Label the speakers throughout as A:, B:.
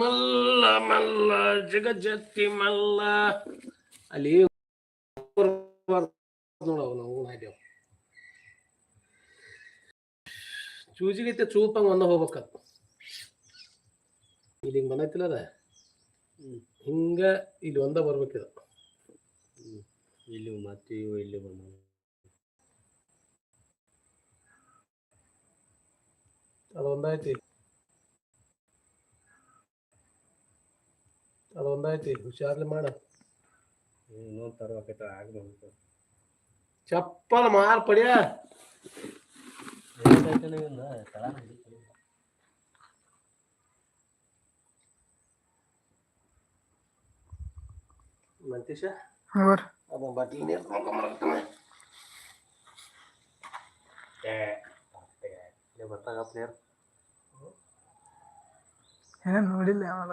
A: ಮಲ್ಲ ಮಲ್ಲ ಜಗಜತ್ತಿ ಮಲ್ಲ. ಅಲ್ಲಿ ನೋಡವ್ ನಾವು ಮಾಡ್ಯಾವ ಚೂಜಿಗೈತೆ ಚೂಪಂಗ್ ಒಂದ ಹೋಗ್ಬೇಕತ್ ಇಲ್ಲಿ ಹಿಂಗ್ ಬಂದೈತಿಲ್ಲ ಅದ? ಹಿಂಗ ಇಲ್ಲಿ ಒಂದ ಬರ್ಬೇಕಿದ.
B: ಇಲ್ಲಿ ಮತ್ತೆ ಇವು ಇಲ್ಲಿ ಬಂದ.
A: ಅದೊಂದಾಯ್ತಿ ಅದೊಂದಾಯ್ತಿ ಹುಷಾರ್ಲಿ ಮಾಡ.
B: ಇನ್ನೊಂದು ತರ್ಬೇಕೈತೆ ಆಗ್ಬೇಕು
A: ಚಪ್ಪಲ್ ಮಾರ್ ಪಡ್ಯಾ. ಮಂತೀಶ? ಅದ ಬಾಟ್ಲಿ ನೀರು?
C: ಏನ್ ನೋಡಿಲ್ಲ ಯಾವಾಗ.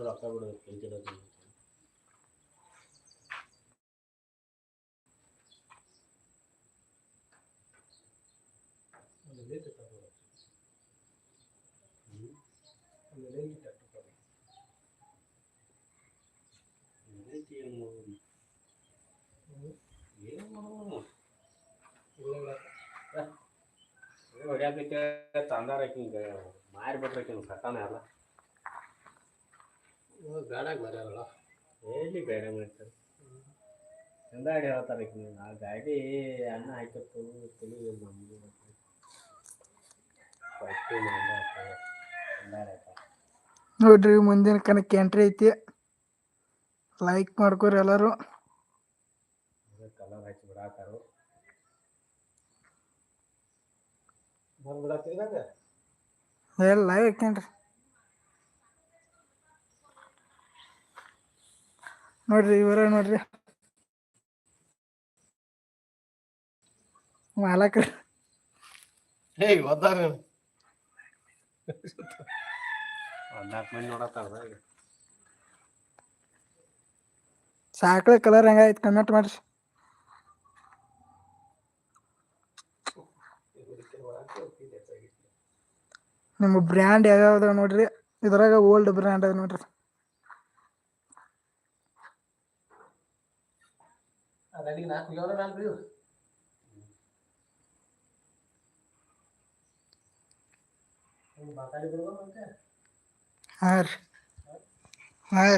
B: ರೊಕ್ಕ ಬಿಡೋದು ಕೆಲ್ಸಿರೋದು ಏನೈತಿ ಏನು ಮಾಡೋದು ಏನು ಮಾಡೋದು ಹೊಡ್ಯಾಕೈತೆ ತಂದಾರ ಹಿಂಗೆ ಮಾರಿ ಬಿಟ್ರಕಿನ ಸಕಾನ ಎಲ್ಲ
A: ಗಾಡಾಗ ಬರ್ಯಾರಲ್ಲ
B: ಎಲ್ಲಿ ಬೇರೆ ಮಾಡ್ತಾರೆ ಚಂದ ಗಾಡಿ ಹೇಳ್ತಾರೆ ಈಕಿ ನೀವು. ಆ ಗಾಡಿ ಅನ್ನ ಹಾಕಿತ್ತು ತಲೆ ನಮ್ದು ಫಸ್ಟ್
C: ನೋಡ್ರಿ, ಮುಂದಿನ ಕನಕ ಎಂಟ್ರಿ ಐತಿ. ಲೈಕ್ ಮಾಡ್ಕೊರಿ ಎಲ್ಲರೂ. ಎಲ್ಲ ಹಾಕ್ಯನ್ರಿ. ನೋಡ್ರಿ, ಇವರ ನೋಡ್ರಿ. ಮಾಲಕ್ರಿ.
A: ಹೇ
B: ಒಂದು ನಾಲ್ಕು ಮಂದಿ ನೋಡತ್ತಾರ
C: ಸಾಕಳೆ ಕಲರ್ ಹೆಂಗಾಯ್ತು ಕಮೆಂಟ್ ಮಾಡ್ರಿ. ನಿಮ್ಮ ಬ್ರ್ಯಾಂಡ್ ಯಾವ್ಯಾವ್ದು ನೋಡ್ರಿ. ಇದ್ರಾಗ ಓಲ್ಡ್ ಬ್ರ್ಯಾಂಡ್ ಅದ ನೋಡ್ರಿ.
A: ಅದಲ್ಲಿಗೆ ನಾಲ್ಕು ಯಾವ್ದು ನಾಲ್ಕು ಇವು ಹಿಂಗ್ ಮಾತಾಡಿ ಬಿಡ್ಬೋದು ಮತ್ತೆ
C: ಹಾಂ ರೀ ಹಾಂ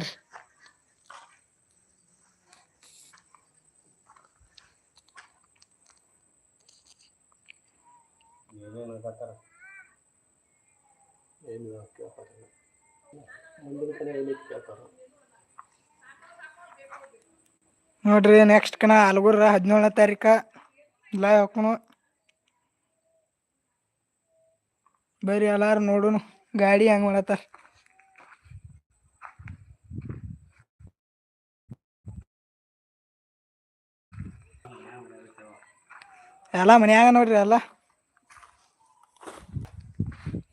A: ಏನು ಕೇಳ್ತಾರೆ? ಮುಂದಿನ ಕಡೆ ಏನೈತಿ ಕೇಳ್ತಾರ?
C: ನೋಡ್ರಿ ನೆಕ್ಸ್ಟ್ ಕಣ ಹಲಗುರ ಹದಿನೇಳನೇ ತಾರೀಕ ಲೈವ್ ಹಾಕೋಣ ಬರ್ರಿ ಎಲ್ಲಾರು ನೋಡುನು, ಗಾಡಿ ಹೆಂಗ್ ಮಾಡತ್ತಾರ? ಎಲ್ಲ ಮನ್ಯಾಗ ನೋಡ್ರಿ ಎಲ್ಲ?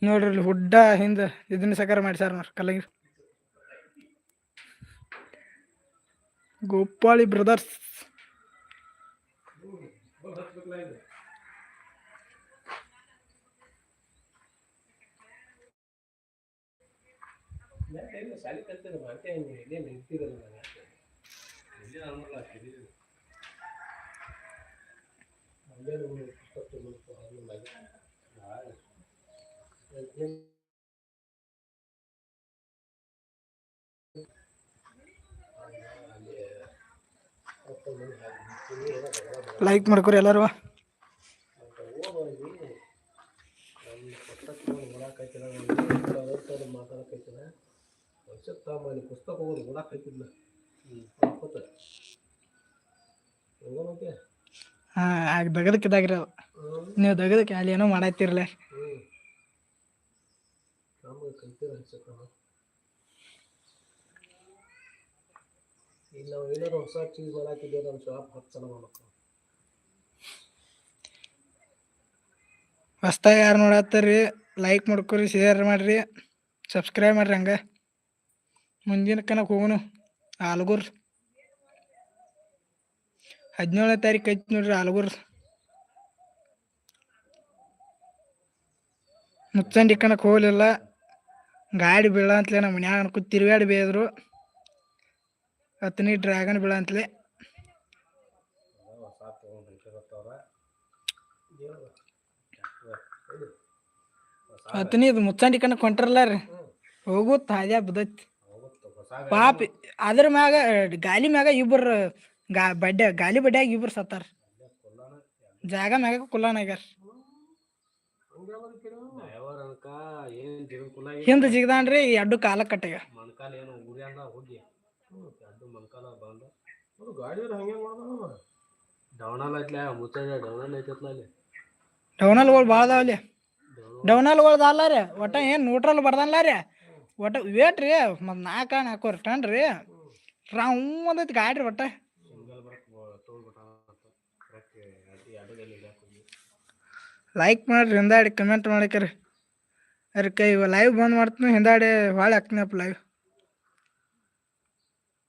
C: ನೋಡ್ರಿ ಇಲ್ಲಿ ಹುಡ್ಡ ಹಿಂದ ಇದನ್ನ ಸಕಾರ ಮಾಡ್ಸ್ಯಾರ ನೋಡ್ರಿ ಕಲ್ಲಂಗಿ ಗೋಪಾಳಿ ಬ್ರದರ್ಸ್.
A: ಶಾಲೆ ಇದೇನು ಇರ್ತಿರಲ್ಲ ನಾನು.
B: ಇಲ್ಲಿ
A: ಏನೋ ಬರಲ್ಲ.
C: ಲೈಕ್ ಮಾಡ್ಕೊರಿ ಎಲ್ಲರೂ
A: ಅಂತ ಓದು ಪುಸ್ತಕ ಓದಿ ಹಾಕೋತ
C: ಹಾ ಆಗ ದಗದಕ್ಕಿದಾಗ್ರಿ ಅದು
A: ಹ್ಮ್.
C: ನೀವು ದಗದಕ್ಕೆ ಅಲ್ಲಿ ಏನೋ ಮಾಡತ್ತಿರಲ್ಲ
A: ಹ್ಮ್. ಕಲ್ತಿರ ಹಚ್ಚತ್ತ ಈಗ ನಾವು ಏನಾದ್ರು ಹೊಸ ಚೀಸ್ ಮಾಡಾಕಿದ್ದೆ ನಮ್ಮ ಶಾಪ್ ಹತ್ತು ಸಲ ಮಾಡ್ಬೇಕು
C: ಹೊಸ್ದಾಗಿ ಯಾರು ನೋಡತ್ತಾರ್ರಿ ಲೈಕ್ ಮಾಡ್ಕೊರಿ ಶೇರ್ ಮಾಡ್ರಿ ಸಬ್ಸ್ಕ್ರೈಬ್ ಮಾಡ್ರಿ ಹಂಗೆ. ಮುಂದಿನ ಕನಕ ಹೋಗೋಣ ಆಲ್ಗೂರ್. ಹದಿನೇಳನೇ ತಾರೀಕು ಐತಿ ನೋಡ್ರಿ ಆಲ್ಗೂರ್. ಮುಚ್ಚಂಡಿ ಕಣಕ್ ಹೋಗಲಿಲ್ಲ. ಗಾಡಿ ಬೀಳ ಅಂತಲೇ ನಮ್ಮ ಮನ್ಯಾಗ ಅನ್ಕೋ ತಿರುಗಾಡಿ ಬೇದ್ರು ಹತ್ತನೇ ಡ್ರ್ಯಾಗನ್ ಬೀಳ ಅಂತಲೇ. ಹತ್ತನೇ ಇದು ಮುಚ್ಚಂಡಿ ಕಣಕ್ ಹೊಂಟ್ರಲ್ಲ ರೀ. ಹೋಗು ತಾಜಾ ಬಿದ್ದೈತಿ ಪಾಪ ಅದ್ರ ಮ್ಯಾಗ ಗಾಲಿ ಮ್ಯಾಗ ಇಬ್ಬರು ಗಾ ಬಡ್ಡೆ ಗಾಲಿ ಬಡ್ಡ್ಯಾಗ ಇಬ್ಬರು ಸತ್ತಾರ. ಜಾಗ ಮ್ಯಾಗ ಕುಲಾನ್ ಆಗ್ಯಾರ. ಹಿಂದ ಜಿಗ್ದಾನ್ರಿ ಎರಡು ಕಾಲ ಕಟ್ಟಾಗ. ಡೌನಲ್ಗಳು ಭಾಳ ಅದಾವಲ್ಲಿ
B: ಡೌನ್
C: ಡೌನಲ್ಗಳ್ದು ಅಲ್ಲ ರೀ ಒಟ್ಟ ಏನು ನ್ಯೂಟ್ರಲ್ ಬರ್ದಲ್ಲ ರೀ. ಒಟ್ಟ ವೇಟ್ ರೀ ಮತ್ತು ನಾಲ್ಕು ನಾಲ್ಕೂವರೆ ಟನ್ ರೀ ರಾವ್ ಒಂದೈತಿ ಗಾಡಿ ರೀ ಒಟ್ಟ. ಲೈಕ್ ಮಾಡ್ರಿ, ಹಿಂದಾಡಿ ಕಮೆಂಟ್ ಮಾಡಿಕ್ರಿ. ಅದಕ್ಕೆ ಇವ ಲೈವ್ ಬಂದ್ ಮಾಡ್ತೀನಿ, ಹಿಂದಾಡಿ ಭಾಳ ಹಾಕ್ತೀನಪ್ಪ ಲೈವ್